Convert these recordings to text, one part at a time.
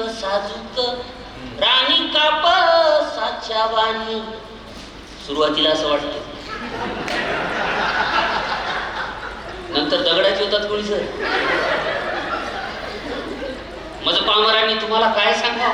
नाजूक साजूक राणी काप साच्या वाणी? सुरुवातीला असं वाटतं. नंतर दगडाची होतात कोणी सर? माझं पामरांनी तुम्हाला काय सांगा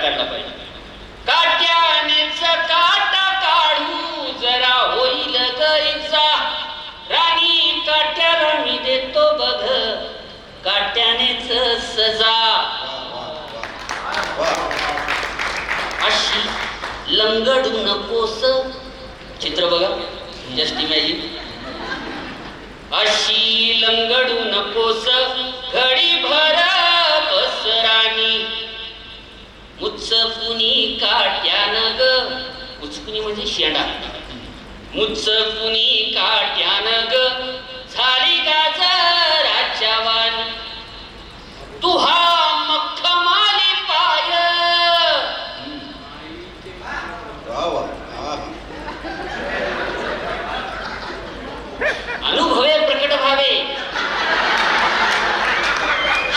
काढला पाहिजे. काट्यानेच काटा काढू जरा होईल गईचा राणी काट्याला मी देतो बघ. काट्यानेच सजा. अशी लंगडू नकोस. चित्र बघा जस्ट इमॅजिन अशी लंगडू नकोस. मुचकुनी काट्यानं ग मुचकुनी म्हणजे शेंडा. मुचकुनी काट्यानं ग झाली गाजराच्या वाणी तू हा मखमाली पाय वा वा हा. अनुभवे प्रकट व्हावे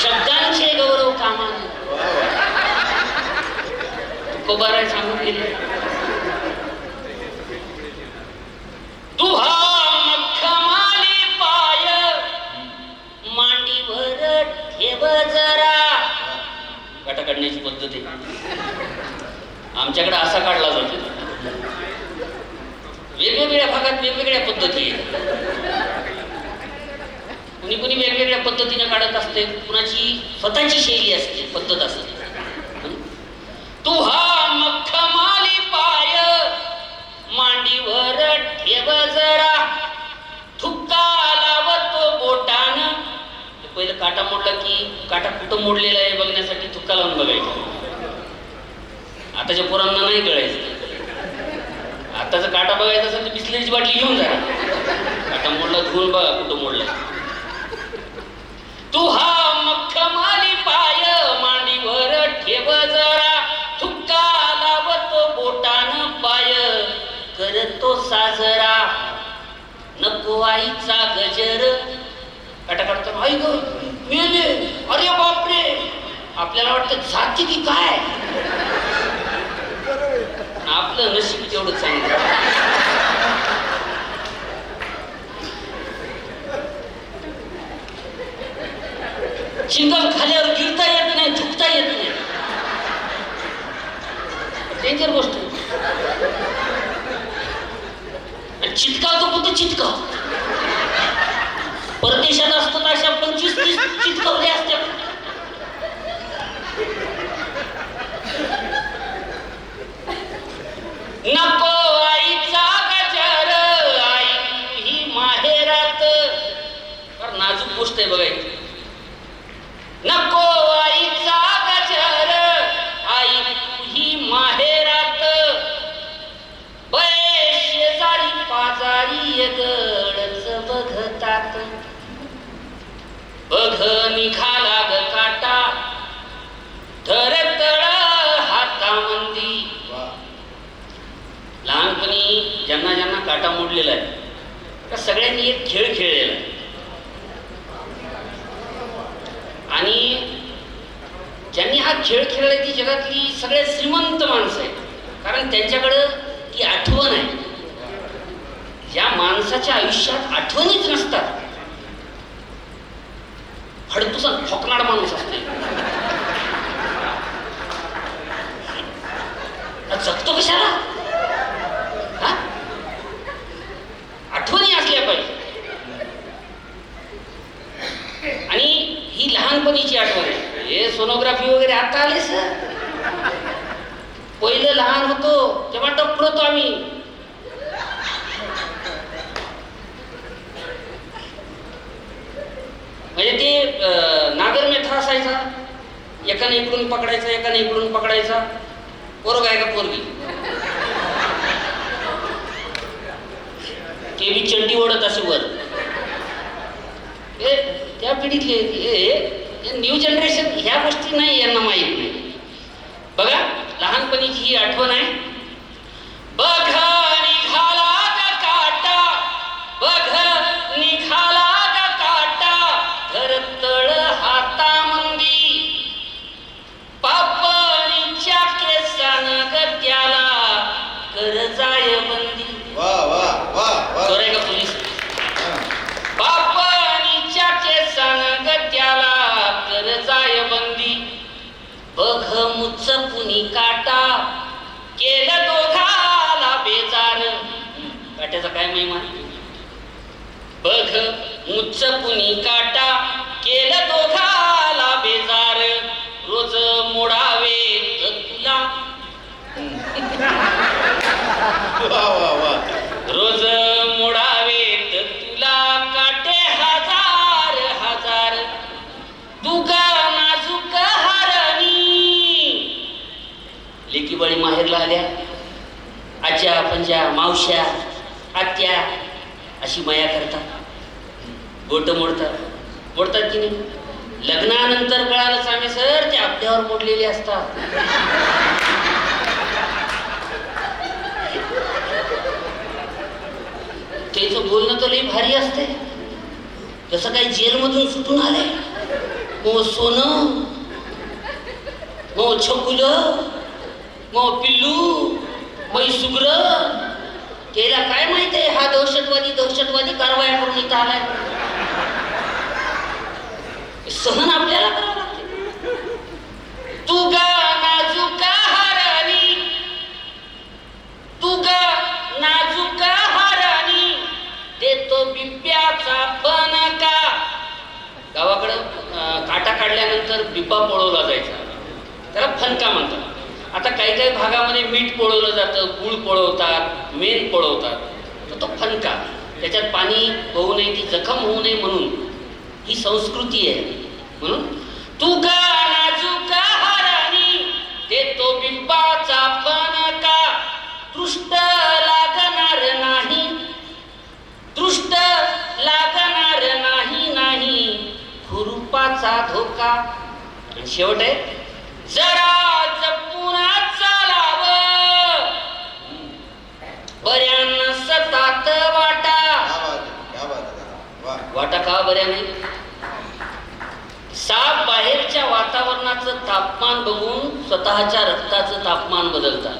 शब्दांचे गौरव कामाने वा वा. तुकोबाराय सांगून गेले हा मखमाली पाय मांडीवर ठेव जरा. काढण्याची पद्धत आहे. आमच्याकडे असा काढला जातो. वेगवेगळ्या भागात वेगवेगळ्या पद्धती आहेत. कुणी कुणी वेगवेगळ्या पद्धतीने काढत असते कुणाची स्वतःची शैली असते पद्धत असते. तू हा मखमाली पाय मांडीवर ठेव जरा. थुक्का लावतो बोटान. पहिलं काटा मोडला की काटा कुठं मोडलेला आहे बघण्यासाठी थुक्का लावून बघायचं. आताच्या पोरांना नाही कळायचं. आताचा काटा बघायचा असेल तर बिस्लरीची बाटली घेऊन जा. काटा मोडला धुवून बघा कुठं मोडला. तू हा मखमाली साजरा. नको आईचा गजर. काटा आई ग मेले अरे बापरे. आपल्याला वाटतं जाती की काय? आपलं नशीब तेवढं चांगलं. चिंगम खाल्यावर गिरता येत नाही झुकता येत नाही. डेंजर गोष्ट. आणि तो कुठं चिटकाव परदेशात असतो तर अशा पंचवीस तीस चितकवले असते. नको आईचा गजर आई ही माहेरात. फार नाजूक गोष्ट आहे बघायची ज्यांना ज्यांना काटा मोडलेला आहे त्या सगळ्यांनी एक खेळ खेळलेला आहे. आणि ज्यांनी हा खेळ खेळलाय ती जगातली सगळ्यात श्रीमंत माणसं आहेत. कारण त्यांच्याकडं ती आठवण आहे. ज्या माणसाच्या आयुष्यात आठवणीच नसतात. हडतुसा ठोकणारा माणूस असते हा जगतो कशाला हा? आठवणी असल्या पाहिजे आणि हे सोनोग्राफी वगैरे आता आले सर पहिलं लहान होतो तेव्हा टप्पर होतो आम्ही. म्हणजे ते नागर मेथा असायचा. एकाने इकडून पकडायचा एकाने इकडून पकडायचा. पोरग आहे का पोरगी? ते बी चंडी ओढत असे वर. हे त्या पिढीतले हे न्यू जनरेशन ह्या गोष्टी नाही यांना माहीत नाही. बघा लहानपणीची ही आठवण आहे. बघ! बघ काटा केलं दोघाला बेजार. काट्याचा काय महिमा? बघ उच्च पुनी काटा केलं दोघाला बेजार. रोज मोडावे तुला आज्या पंजा मावश्या आत्या अशी मया करतात. बोट मोडतात. मोडतात की नाही? लग्नानंतर कळालं सांगे सर ते आपल्यावर मोडलेले असतात. त्याचं बोलणं तर लई भारी असते जसं काही जेलमधून सुटून आले मग सोनं मग छकुल मग पिल्लू मग सुग्र केला काय माहीत आहे हा दहशतवादी दहशतवादी कारवाया करून इथं आलाय? सहन आपल्याला करावं लागते. तू का नाजूका हारानी तू गा नाजूका हारानी देतो बिब्याचा फणका गावाकडं अं, काटा काढल्यानंतर बिब्बा पळवला जायचा त्याला फणका म्हणतात आता काही काही भागामध्ये मीठ पळवलं जातं गुळ पळवतात मेण पळवतात. तर तो फणका त्याच्यात पाणी होऊ नये ती जखम होऊ नये म्हणून. ही संस्कृती आहे. म्हणून तू गा नाजूका हारानी देतो बिंबाचा फणका. दृष्ट लागणार नाही दृष्ट लागणार नाही नाही. खुरुपाचा धोका. आणि शेवट आहे जरा जप चालावं बऱ्यानं सतात वाटा. वाटा का साप बाहेरच्या वातावरणाचं तापमान बघून स्वतःच्या रक्ताचं तापमान बदलतात.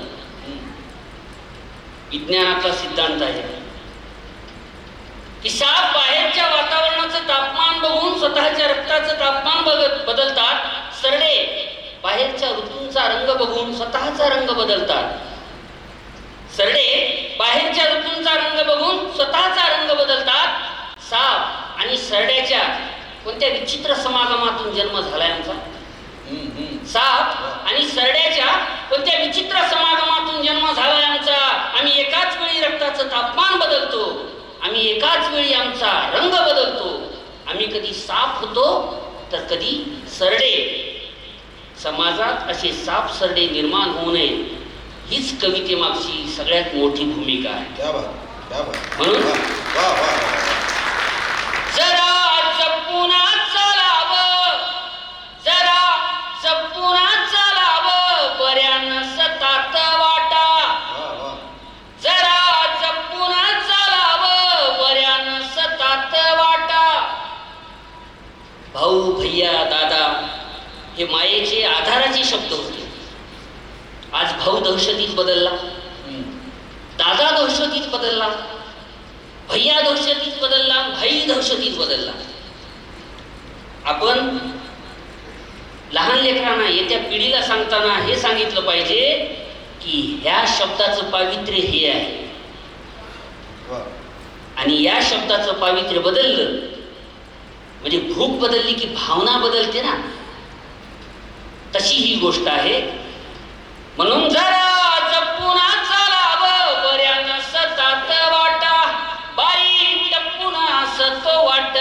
विज्ञानाचा सिद्धांत आहे. की साप बाहेरच्या वातावरणाचं तापमान बघून स्वतःच्या रक्ताचं तापमान बघत बदलतात. सरडे बाहेरच्या ऋतूंचा रंग बघून स्वतःचा रंग बदलतात. सरडे बाहेरच्या ऋतूंचा रंग बघून स्वतःचा रंग बदलतात. साप आणि सरड्याच्या कोणत्या विचित्र समागमातून जन्म झालाय आमचा? हम्म, हम्म. साप आणि सरड्याच्या कोणत्या विचित्र समागमातून जन्म झालाय आमचा? आम्ही एकाच वेळी रक्ताचं तापमान बदलतो. आम्ही एकाच वेळी आमचा रंग बदलतो. आम्ही कधी साप होतो तर कधी सरडे. समाजात असे साप सरडे निर्माण होऊ नये. हीच कवितेमागची सगळ्यात मोठी भूमिका आहे. क्या बात क्या बात. म्हणून? जरा जपून चालावं जरा जपून चालावं बऱ्यानं सतात वाटा. जरा जपून चालावं बऱ्यानं सतात वाटा. भाऊ भैया दादा हे मायेचे आधाराचे शब्द होते. भाऊ दहशतीत बदलला. दादा दहशतीत बदलला. भैया दहशतीत बदलला. भाई दहशतीत बदलला. आपण लहान लेकरांना येत्या पिढीला सांगताना हे सांगितलं पाहिजे की ह्या शब्दाचं पावित्र्य हे आहे. आणि या शब्दाचं पावित्र्य बदललं म्हणजे भूक बदलली की भावना बदलते ना. तशी ही गोष्ट आहे. म्हणून जरा वाटा. By what